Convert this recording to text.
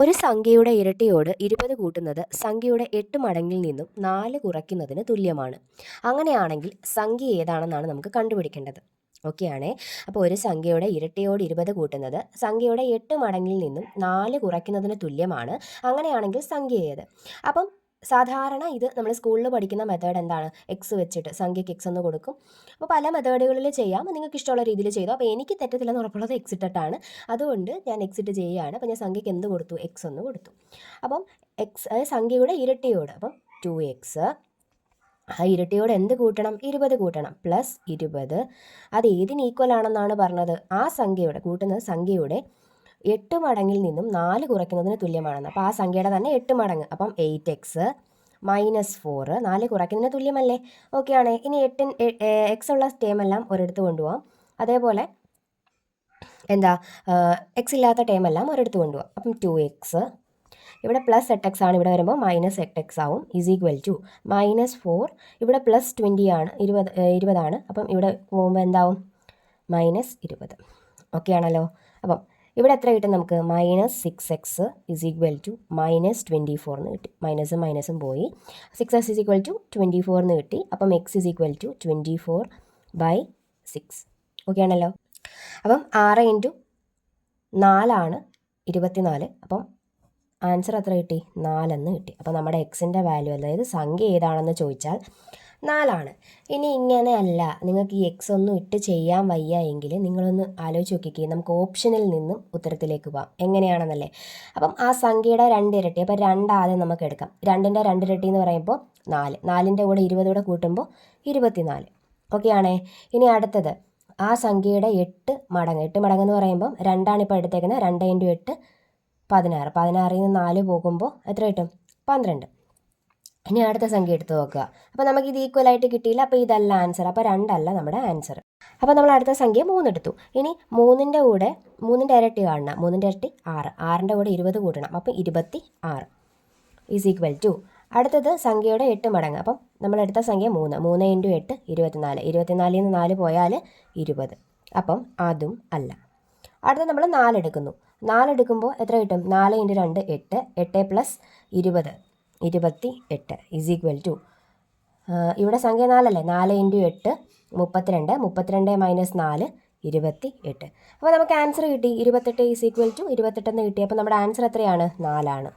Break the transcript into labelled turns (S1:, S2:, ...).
S1: ഒരു സംഖ്യയുടെ ഇരട്ടിയോട് ഇരുപത് കൂട്ടുന്നത് സംഖ്യയുടെ എട്ട് മടങ്ങിൽ നിന്നും നാല് കുറയ്ക്കുന്നതിന് തുല്യമാണ്. അങ്ങനെയാണെങ്കിൽ സംഖ്യ ഏതാണെന്നാണ് നമുക്ക് കണ്ടുപിടിക്കേണ്ടത്. ഓക്കെ ആണേ. അപ്പോൾ ഒരു സംഖ്യയുടെ ഇരട്ടിയോട് ഇരുപത് കൂട്ടുന്നത് സംഖ്യയുടെ എട്ട് മടങ്ങിൽ നിന്നും നാല് കുറയ്ക്കുന്നതിന് തുല്യമാണ്. അങ്ങനെയാണെങ്കിൽ സംഖ്യ ഏത്? അപ്പം സാധാരണ ഇത് നമ്മൾ സ്കൂളിൽ പഠിക്കുന്ന മെത്തേഡ് എന്താണ്? എക്സ് വെച്ചിട്ട് സംഖ്യയ്ക്ക് എക്സ് എന്ന് കൊടുക്കും. അപ്പോൾ പല മെത്തേഡുകളിൽ ചെയ്യാം. നിങ്ങൾക്ക് ഇഷ്ടമുള്ള രീതിയിൽ ചെയ്തു. അപ്പോൾ എനിക്ക് തെറ്റത്തില്ലെന്ന് ഉറപ്പുള്ളത് എക്സ് ഇട്ടിട്ടാണ്. അതുകൊണ്ട് ഞാൻ എക്സിറ്റ് ചെയ്യുകയാണ്. അപ്പോൾ ഞാൻ സംഖ്യയ്ക്ക് എന്ത് കൊടുത്തു? എക്സ് എന്ന് കൊടുത്തു. അപ്പം എക്സ് സംഖ്യയുടെ ഇരട്ടിയോട് അപ്പം ടു എക്സ് ആ ഇരട്ടിയോട് എന്ത് കൂട്ടണം? ഇരുപത് കൂട്ടണം. പ്ലസ് ഇരുപത്. അത് ഏതിന് ഈക്വൽ ആണെന്നാണ് പറഞ്ഞത്? ആ സംഖ്യയുടെ കൂട്ടുന്നത് സംഖ്യയുടെ എട്ട് മടങ്ങിൽ നിന്നും നാല് കുറയ്ക്കുന്നതിന് തുല്യമാണെന്ന്. അപ്പോൾ ആ സംഖ്യയുടെ തന്നെ എട്ട് മടങ്ങ്. അപ്പം എയ്റ്റ് എക്സ് മൈനസ് ഫോറ് നാല് കുറയ്ക്കുന്നതിന് തുല്യമല്ലേ? ഓക്കെ ആണ്. ഇനി എട്ടിൻ എക്സ് ഉള്ള ടേമെല്ലാം ഒരിടത്ത് കൊണ്ടുപോകാം അതേപോലെ എന്താ എക്സ് ഇല്ലാത്ത ടേമെല്ലാം ഒരിടത്ത് കൊണ്ടുപോകാം അപ്പം ടു എക്സ് ഇവിടെ പ്ലസ് എട്ട് എക്സ് ആണ്. ഇവിടെ വരുമ്പോൾ മൈനസ് എട്ട് എക്സ് ആവും. Is equal to minus four ഇവിടെ പ്ലസ് ട്വന്റി ആണ്. ഇരുപത് ഇരുപതാണ്. അപ്പം ഇവിടെ പോകുമ്പോൾ എന്താവും? മൈനസ് ഇരുപത്. ഓക്കെ ആണല്ലോ? അപ്പം ഇവിടെ എത്ര കിട്ടും നമുക്ക്? Minus six x is equal to minus twenty ഫോർന്ന് കിട്ടി. മൈനസും മൈനസും പോയി. Six x is equal to twenty ഫോർന്ന് കിട്ടി. അപ്പം x is equal to twenty four by six okay ആണല്ലോ? അപ്പം ആറ് ഇന്റു നാലാണ് ഇരുപത്തിനാല്. അപ്പം ആൻസർ എത്ര കിട്ടി? നാലെന്ന് കിട്ടി. അപ്പോൾ നമ്മുടെ എക്സിന്റെ വാല്യൂ അതായത് സംഖ്യ ഏതാണെന്ന് ചോദിച്ചാൽ നാലാണ്. ഇനി ഇങ്ങനെയല്ല നിങ്ങൾക്ക് ഈ എക്സ് ഒന്നും ഇട്ട് ചെയ്യാൻ വയ്യ എങ്കിൽ നിങ്ങളൊന്ന് ആലോചിച്ച് നോക്കിക്കേ. നമുക്ക് ഓപ്ഷനിൽ നിന്നും ഉത്തരത്തിലേക്ക് പോകാം എങ്ങനെയാണെന്നല്ലേ? അപ്പം ആ സംഖ്യയുടെ രണ്ട് ഇരട്ടി. അപ്പോൾ രണ്ട് ആദ്യം നമുക്ക് എടുക്കാം. രണ്ടിന്റെ രണ്ട് ഇരട്ടി എന്ന് പറയുമ്പോൾ നാല്. നാലിന്റെ കൂടെ ഇരുപത് കൂടെ കൂട്ടുമ്പോൾ ഇരുപത്തിനാല്. ഓക്കെ ആണേ? ഇനി അടുത്തത്. ആ സംഖ്യയുടെ എട്ട് മടങ്ങ്. എട്ട് മടങ്ങ് എന്ന് പറയുമ്പോൾ രണ്ടാണ് ഇപ്പോൾ എടുത്തേക്കുന്നത്. രണ്ട് ഇന്റു എട്ട് പതിനാറ്. പതിനാറിൽ നിന്ന് നാല് പോകുമ്പോൾ എത്ര കിട്ടും? പന്ത്രണ്ട്. ഇനി അടുത്ത സംഖ്യ എടുത്ത് നോക്കുക. അപ്പോൾ നമുക്ക് ഇത് ഈക്വൽ ആയിട്ട് കിട്ടിയില്ല. അപ്പോൾ ഇതല്ല ആൻസർ അപ്പോൾ രണ്ടല്ല നമ്മുടെ ആൻസർ അപ്പോൾ നമ്മൾ അടുത്ത സംഖ്യ മൂന്നെടുത്തു ഇനി മൂന്നിന്റെ കൂടെ മൂന്നിന്റെ ഇരട്ടി കാണണം. മൂന്നിന്റെ ഇരട്ടി ആറ്. ആറിന്റെ കൂടെ ഇരുപത് കൂട്ടണം. അപ്പോൾ ഇരുപത്തി ആറ് ഈസ് ഈക്വൽ ടു അടുത്തത് സംഖ്യയുടെ എട്ട് മടങ്ങ്. അപ്പം നമ്മൾ എടുത്ത സംഖ്യ മൂന്ന്. മൂന്ന് ഇന്റു എട്ട് ഇരുപത്തിനാല്. ഇരുപത്തിനാലിൽ നിന്ന് നാല് പോയാൽ ഇരുപത്. അപ്പം അതും അല്ല. അടുത്ത നമ്മൾ നാലെടുക്കുന്നു നാലെടുക്കുമ്പോൾ എത്ര കിട്ടും? നാല് ഇന്റു രണ്ട് എട്ട്. എട്ട് പ്ലസ് ഇരുപത്. ഇരുപത്തി എട്ട് ഇസ് ഈക്വൽ ടു ഇവിടെ സംഖ്യ നാലല്ലേ? നാല് ഇന്റു എട്ട് മുപ്പത്തിരണ്ട് മുപ്പത്തിരണ്ട് മൈനസ് നാല് ഇരുപത്തി എട്ട് അപ്പോൾ നമുക്ക് ആൻസർ കിട്ടി. ഇരുപത്തെട്ട് ഈസ് ഈക്വൽ ടു ഇരുപത്തെട്ടെന്ന് കിട്ടി. അപ്പോൾ നമ്മുടെ ആൻസർ എത്രയാണ്? നാലാണ്.